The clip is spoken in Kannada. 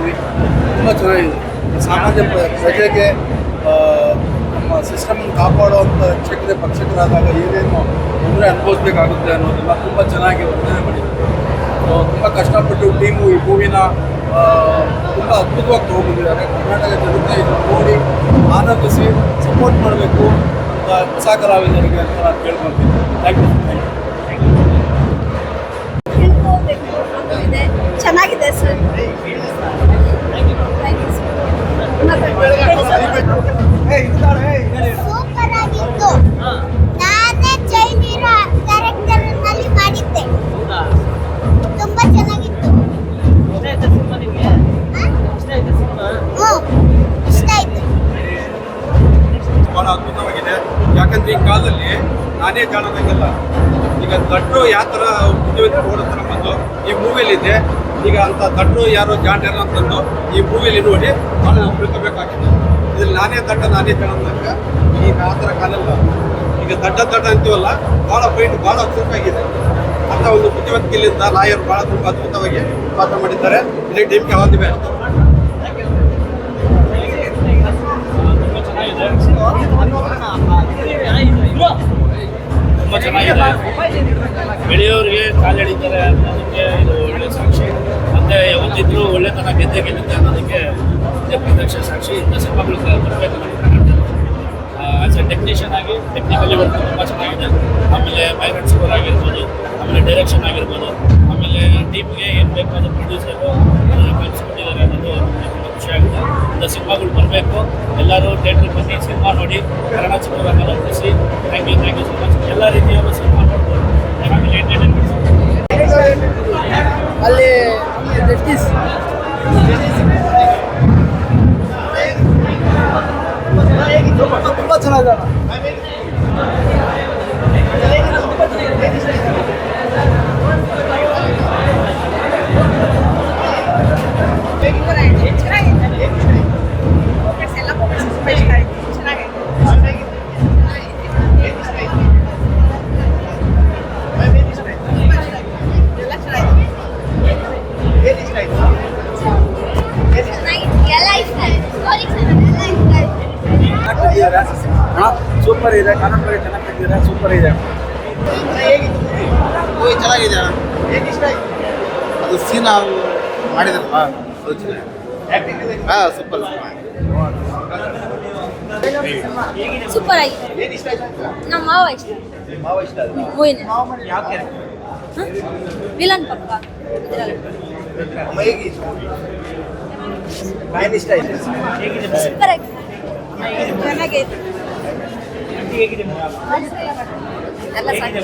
ಮೂವಿ ತುಂಬ ಚೆನ್ನಾಗಿದೆ ಸಾಮಾನ್ಯ ಪ್ರ- ಪ್ರಜೆಗೆ ನಮ್ಮ ಸಿಸ್ಟಮ್ ಕಾಪಾಡುವಂಥ ಶಕ್ತಿ ಪಕ್ಷಕರಾದಾಗ ಏನೇನು ತೊಂದರೆ ಅನುಭವಿಸ್ಬೇಕಾಗುತ್ತೆ ಅನ್ನೋದನ್ನ ತುಂಬ ಚೆನ್ನಾಗಿ ವರ್ಣನೆ ಮಾಡಿದ್ದಾರೆ ಸೊ ತುಂಬ ಕಷ್ಟಪಟ್ಟು ಟೀಮು ಈ ಮೂವಿನ ತುಂಬ ಅದ್ಭುತವಾಗಿ ತೊಗೊಂಡಿದ್ದಾರೆ ಕರ್ನಾಟಕ ಜನತೆ ಇದನ್ನು ನೋಡಿ ಆನಂದಿಸಿ ಸಪೋರ್ಟ್ ಮಾಡಬೇಕು ಅಂತ ಹೊಸ ಕಲಾವಿದರಿಗೆ ಅಂತ ನಾನು ಕೇಳ್ಕೊಳ್ತೀನಿ ಥ್ಯಾಂಕ್ ಯು ಥ್ಯಾಂಕ್ ಯು ಚೆನ್ನಾಗಿದೆ ಸರ್ ಬಹಳ ಅದ್ಭುತವಾಗಿದೆ. ಯಾಕಂದ್ರೆ ಈ ಕಾಲದಲ್ಲಿ ನಾನೇ ಕಾಣೋದಾಗಿಲ್ಲ ಈಗ ದಡ್ರು ಯಾವ ಥರ ಬುದ್ಧಿವಂತ ಓಡೋ ಬಂದು ಈ ಮೂವಿಯಲ್ಲಿದೆ ಈಗ ಅಂತ ದಡ್ರು ಯಾರು ಜಾಂಡ್ಯಾರ ಅಂತಂದು ಈ ಮೂವಿಯಲ್ಲಿ ನೋಡಿ ಭಾಳ ನಾವು ಇದ್ರಲ್ಲಿ ನಾನೇ ದಡ್ಡ, ನಾನೇ ಕಾಣೋದಾಗ ಈಗ ಆ ಥರ ಕಾಲಲ್ಲ ಈಗ ದಡ್ಡ ದಡ್ಡ ಅಂತೀವಲ್ಲ ಭಾಳ ಪೈಂಟ್ ಭಾಳ ಚುರುಕಾಗಿದೆ ಅಂತ ಒಂದು ಬುದ್ಧಿವಂತಿಕೆಯಿಂದ ಲಾಯರ್ ಭಾಳ ತುಂಬ ಅದ್ಭುತವಾಗಿ ಪಾತ್ರ ಮಾಡಿದ್ದಾರೆ. ಇಲ್ಲಿ ಟೀಮ್ಗೆ ಆಲ್ ಬೆಳೆಯೋರಿಗೆ ಕಾಲೆಳಿತಾರೆ ಅನ್ನೋದಕ್ಕೆ ಇದು ಒಳ್ಳೆ ಸಾಕ್ಷಿ. ಮತ್ತೆ ಯಾವತ್ತಿದ್ರೂ ಒಳ್ಳೆತನ ಗೆದ್ದೆ ಗೆಲ್ಲುತ್ತೆ ಅನ್ನೋದಕ್ಕೆ ಪ್ರತ್ಯಕ್ಷ ಸಾಕ್ಷಿ. ಇಂಥ ಸಿನಿಮಾಗಳು ಬರಬೇಕು ಆಸ್ ಎ ಟೆಕ್ನಿಷಿಯನ್ ಆಗಿ ಟೆಕ್ನಿಕಲಿ ವರ್ಕ್ ತುಂಬ ಚೆನ್ನಾಗಿದೆ. ಆಮೇಲೆ ಮೈಗ್ರೆಂಟ್ ಸ್ಕೋರ್ ಆಗಿರ್ಬೋದು, ಆಮೇಲೆ ಡೈರೆಕ್ಷನ್ ಆಗಿರ್ಬೋದು ಎಲ್ಲರೂ ಥಿಯೇಟ್ರಿಗೆ ಬನ್ನಿ ಸಿನಿಮಾ ನೋಡಿ ಕನ್ನಡ ಚಿತ್ರರಂಗನ ಉಳಿಸಿ thank you thank you so much ಎಲ್ಲ ರೀತಿಯಲ್ಲೂ ಸಿನಿಮಾ ನೋಡ್ಬೋದು. ಎಂಟರ್ಟೈನ್ಮೆಂಟ್ ಅಲ್ಲಿ ಜಸ್ಟಿಸ್ ತುಂಬ ಚೆನ್ನಾಗಿದೆ. ಸೂಪರ್ ಇದೆ ಬಗ್ಗೆ ಚೆನ್ನಾಗಿ ಸೂಪರ್ ಇದೆ. ಮೂವಿ ಚೆನ್ನಾಗಿದೆ. ಅದು ಸೀನ್ ಮಾಡಿದ್ರಲ್ಲ? ಹಾಂ. ಸೂಪರ್ ಸೂಪರ್ ಆಗಿದೆ. ನಮ್ಮ ಮಾವ ಇಷ್ಟ. ಮೂವಿನ. ವಿಲನ್ ಪಕ್ಕ ಸೂಪರ್ ಆಗಿದೆ. ಚೆನ್ನಾಗೈತೆ. ಎಲ್ಲ ಸಾಕು